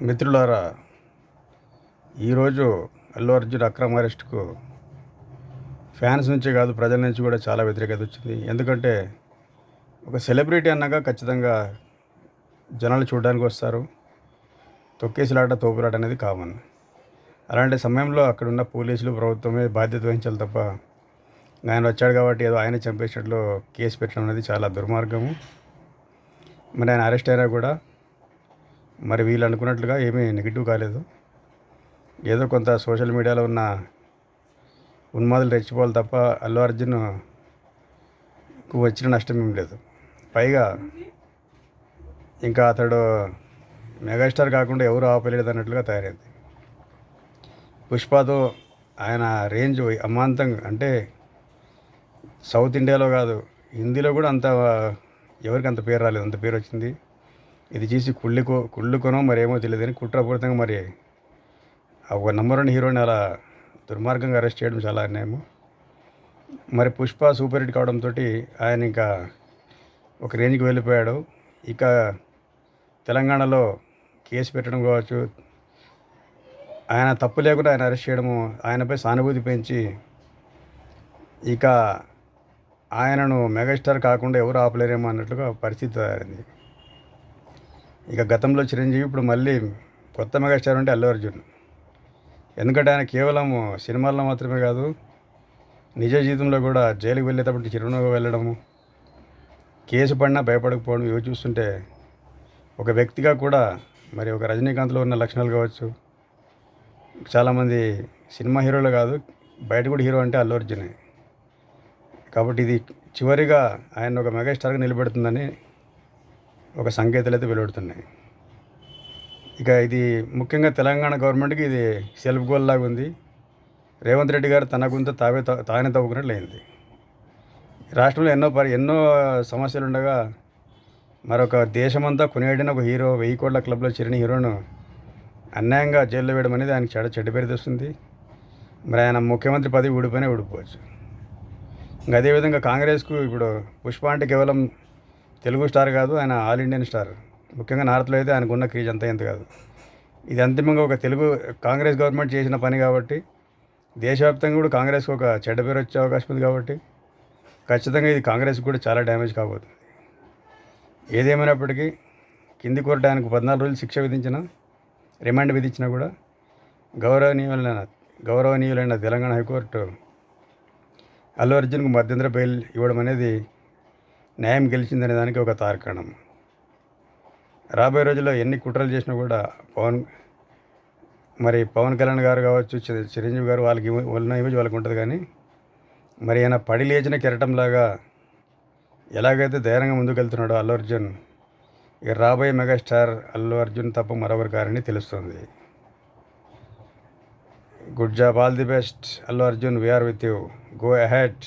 మిత్రులారా ఈరోజు అల్లు అర్జున్ అక్రమ అరెస్ట్కు ఫ్యాన్స్ నుంచి కాదు ప్రజల నుంచి కూడా చాలా వ్యతిరేకత వచ్చింది. ఎందుకంటే ఒక సెలబ్రిటీ అన్నాక ఖచ్చితంగా జనాలు చూడడానికి వస్తారు. తొక్కేసిలాట తోపులాట అనేది కామన్. అలాంటి సమయంలో అక్కడ ఉన్న పోలీసులు ప్రభుత్వమే బాధ్యత వహించాలి తప్ప ఆయన వచ్చాడు కాబట్టి ఏదో ఆయన చంపేసినట్లు కేసు పెట్టడం అనేది చాలా దుర్మార్గము. మరి ఆయన అరెస్ట్ అయినా కూడా మరి వీళ్ళు అనుకున్నట్లుగా ఏమీ నెగిటివ్ కాలేదు. ఏదో కొంత సోషల్ మీడియాలో ఉన్న ఉన్మాదులు రెచ్చిపోవాలి తప్ప అల్లు అర్జున్కు వచ్చిన నష్టం ఏం లేదు. పైగా ఇంకా అతడు మెగాస్టార్ కాకుండా ఎవరు ఆపలేదు అన్నట్లుగా తయారైంది. పుష్పతో ఆయన రేంజ్ అమాంతం అంటే సౌత్ ఇండియాలో కాదు హిందీలో కూడా అంత ఎవరికి అంత పేరు రాలేదు. అంత పేరు వచ్చింది. ఇది చేసి కుళ్ళుకో కుళ్ళుకోనో మరి ఏమో తెలియదు కానీ కుట్రపూరితంగా మరి ఆ ఒక నెంబర్ వన్ హీరోని అలా దుర్మార్గంగా అరెస్ట్ చేయడం చాలా అన్యాయము. మరి పుష్ప సూపర్ హిట్ కావడంతో ఆయన ఇంకా ఒక రేంజ్కి వెళ్ళిపోయాడు. ఇక తెలంగాణలో కేసు పెట్టడం కావచ్చు ఆయన తప్పు లేకుండా ఆయన అరెస్ట్ చేయడము ఆయనపై సానుభూతి పెంచి ఇక ఆయనను మెగాస్టార్ కాకుండా ఎవరు ఆపలేరేమో అన్నట్లుగా పరిస్థితి తయారైంది. ఇక గతంలో చిరంజీవి ఇప్పుడు మళ్ళీ కొత్త మెగాస్టార్ అంటే అల్లు అర్జున్. ఎందుకంటే ఆయన కేవలం సినిమాల్లో మాత్రమే కాదు నిజ జీవితంలో కూడా జైలుకి వెళ్ళేటప్పుడు చిరునవ్వు వెళ్ళడము కేసు పడినా భయపడకపోవడం ఇవి చూస్తుంటే ఒక వ్యక్తిగా కూడా మరి ఒక రజనీకాంత్లో ఉన్న లక్షణాలు కావచ్చు. చాలామంది సినిమా హీరోలు కాదు బయట కూడా హీరో అంటే అల్లు అర్జునే. కాబట్టి ఇది చివరిగా ఆయన ఒక మెగాస్టార్గా నిలబెడుతుందని ఒక సంకేతాలు అయితే వెలువడుతున్నాయి. ఇక ఇది ముఖ్యంగా తెలంగాణ గవర్నమెంట్కి ఇది సెల్ఫ్ గోల్ లాగా ఉంది. రేవంత్ రెడ్డి గారు తన గుంత తావే తా- తానే తవ్వుకున్నట్లు అయింది రాష్ట్రంలో ఎన్నో పరి ఎన్నో సమస్యలు ఉండగా మరొక దేశమంతా కొనియాడిన ఒక హీరో వెయ్యి కోట్ల క్లబ్లో చేరిన హీరోను అన్యాయంగా జైల్లో వేయడం అనేది ఆయనకి చెడ చెడ్డ పేరు తెస్తుంది. మరి ఆయన ముఖ్యమంత్రి పదవి ఊడిపోయినా ఊడిపోవచ్చు. ఇంకా అదేవిధంగా కాంగ్రెస్కు ఇప్పుడు పుష్ప అంటే కేవలం తెలుగు స్టార్ కాదు ఆయన ఆల్ ఇండియన్ స్టార్. ముఖ్యంగా నార్త్లో అయితే ఆయనకు ఉన్న క్రేజ్ అంతా ఎంత కాదు. ఇది అంతిమంగా ఒక తెలుగు కాంగ్రెస్ గవర్నమెంట్ చేసిన పని కాబట్టి దేశవ్యాప్తంగా కూడా కాంగ్రెస్కి ఒక చెడ్డ పేరు వచ్చే అవకాశం ఉంది కాబట్టి ఖచ్చితంగా ఇది కాంగ్రెస్కి కూడా చాలా డ్యామేజ్ కాబోతుంది. ఏదేమైనప్పటికీ కింది కోర్టు ఆయనకు పద్నాలుగు రోజులు శిక్ష విధించిన రిమాండ్ విధించినా కూడా గౌరవనీయులైన గౌరవనీయులైన తెలంగాణ హైకోర్టు అల్లు అర్జున్కు మధ్యంతర బెయిల్ ఇవ్వడం అనేది న్యాయం గెలిచిందనే దానికి ఒక తార్కాణం. రాబోయే రోజుల్లో ఎన్ని కుట్రలు చేసినా కూడా పవన్ మరి పవన్ కళ్యాణ్ గారు కావచ్చు చిరంజీవి గారు వాళ్ళకి వాళ్ళ ఉన్న ఇమేజ్ వాళ్ళకి ఉంటుంది కానీ మరి ఆయన పడి లేచిన కెరటంలాగా ఎలాగైతే ధైర్యంగా ముందుకెళ్తున్నాడో అల్లు అర్జున్ ఇక రాబోయే మెగాస్టార్ అల్లు అర్జున్ తప్ప మరొకరు కారని తెలుస్తుంది. Good job all the best. Allu Arjun we are with you go ahead